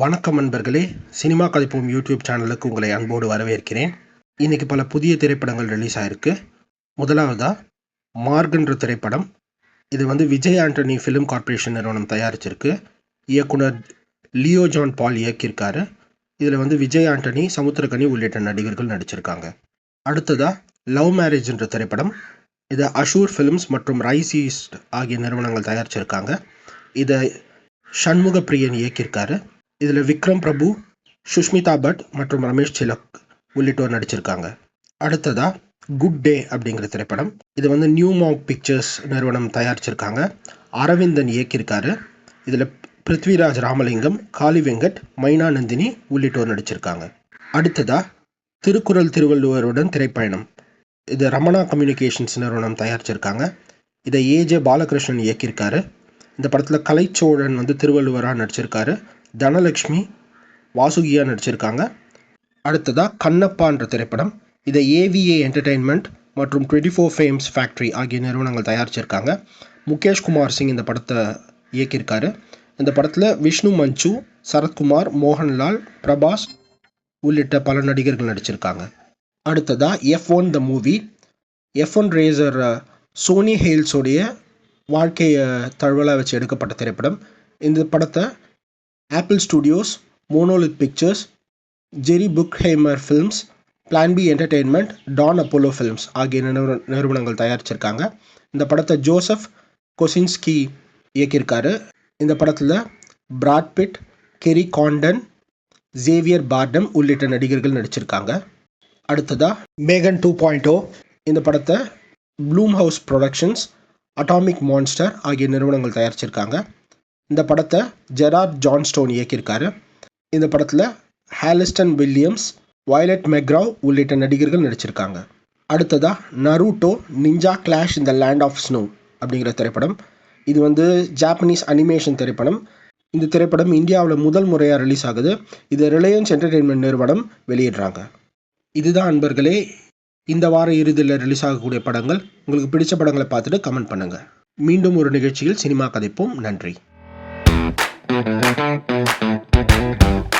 வணக்கம் நண்பர்களே. Cinema கதைப்போம் YouTube சேனலுக்கு உங்களை அன்போடு வரவேற்கிறேன். இன்றைக்கி பல புதிய திரைப்படங்கள் ரிலீஸ் ஆயிருக்கு. முதலாவதாக மார்க்ன்ற திரைப்படம். இது வந்து விஜய் ஆண்டனி ஃபிலிம் கார்ப்பரேஷன் நிறுவனம் தயாரிச்சிருக்கு. இயக்குனர் லியோ ஜான் பால் இயக்கியிருக்காரு. இதில் வந்து விஜய் ஆண்டனி சமுத்திரகனி உள்ளிட்ட நடிகர்கள் நடிச்சிருக்காங்க. அடுத்ததாக லவ் மேரேஜ்ன்ற திரைப்படம். இதை அஷூர் ஃபிலிம்ஸ் மற்றும் ரைஸ் ஈஸ்ட் ஆகிய நிறுவனங்கள் தயாரிச்சிருக்காங்க. இதை சண்முகப்பிரியன் இயக்கியிருக்காரு. இதில் விக்ரம் பிரபு சுஷ்மிதா பட் மற்றும் ரமேஷ் சிலக் உள்ளிட்டோர் நடிச்சிருக்காங்க. அடுத்ததா குட் டே அப்படிங்கிற திரைப்படம். இது வந்து நியூ மார்க் பிக்சர்ஸ் நிறுவனம் தயாரிச்சிருக்காங்க. அரவிந்தன் இயக்கியிருக்காரு. இதில் பிருத்விராஜ் ராமலிங்கம் காளி வெங்கட் மைனா நந்தினி உள்ளிட்டோர் நடிச்சிருக்காங்க. அடுத்ததா திருக்குறள் திருவள்ளுவருடன் திரைப்பயணம். இது ரமணா கம்யூனிகேஷன்ஸ் நிறுவனம் தயாரிச்சிருக்காங்க. இதை ஏஜே பாலகிருஷ்ணன் இயக்கியிருக்காரு. இந்த படத்தில் கலைச்சோழன் வந்து திருவள்ளுவராக நடிச்சிருக்காரு. தனலக்ஷ்மி வாசுகியா நடிச்சிருக்காங்க. அடுத்ததாக கண்ணப்பான்ற திரைப்படம். இதை ஏவிஏ என்டர்டெயின்மெண்ட் மற்றும் டுவெண்ட்டி ஃபோர் ஃபேம்ஸ் ஃபேக்ட்ரி ஆகிய நிறுவனங்கள் தயாரிச்சிருக்காங்க. முகேஷ் குமார் சிங் இந்த படத்தை இயக்கியிருக்காரு. இந்த படத்தில் விஷ்ணு மஞ்சு சரத்குமார் மோகன்லால் பிரபாஸ் உள்ளிட்ட பல நடிகர்கள் நடிச்சிருக்காங்க. அடுத்ததாக F one the movie F one racer Sonny ஹேல்ஸோடைய வாழ்க்கையை தழுவலாக வச்சு எடுக்கப்பட்ட திரைப்படம். இந்த படத்தை Apple Studios Monolith Pictures Jerry Bruckheimer Films Plan B Entertainment Dawn Apollo Films ஆகிய நிறுவன நிறுவனங்கள் தயாரிச்சிருக்காங்க. இந்த படத்தை ஜோசப் கொசின்ஸ்கி இயக்கியிருக்காரு. இந்த படத்தில் Brad Pitt Kerry Condon Javier Bardem உள்ளிட்ட நடிகர்கள் நடிச்சிருக்காங்க. அடுத்ததாக மேகன் டூ பாயிண்ட் ஓ இந்த படத்தை Blumhouse Productions Atomic Monster ஆகிய நிறுவனங்கள் தயாரிச்சிருக்காங்க. இந்த படத்தை ஜெரார்ட் ஜான்ஸ்டோன் இயக்கியிருக்காரு. இந்த படத்தில் ஹாலிஸ்டன் வில்லியம்ஸ் வயலட் மெக்ராவ் உள்ளிட்ட நடிகர்கள் நடிச்சிருக்காங்க. அடுத்ததாக Naruto ninja clash in the land of snow அப்படிங்கிற திரைப்படம். இது வந்து ஜாப்பனீஸ் அனிமேஷன் திரைப்படம். இந்த திரைப்படம் இந்தியாவில் முதல் முறையாக ரிலீஸ் ஆகுது. இது ரிலையன்ஸ் என்டர்டெயின்மெண்ட் நிறுவனம் வெளியிடுறாங்க. இதுதான் அன்பர்களே இந்த வார இறுதியில் ரிலீஸ் ஆகக்கூடிய படங்கள். உங்களுக்கு பிடிச்ச படங்களை பார்த்துட்டு கமெண்ட் பண்ணுங்கள் மீண்டும் ஒரு நிகழ்ச்சியில் சினிமா கதைப்போம். நன்றி. Thank you.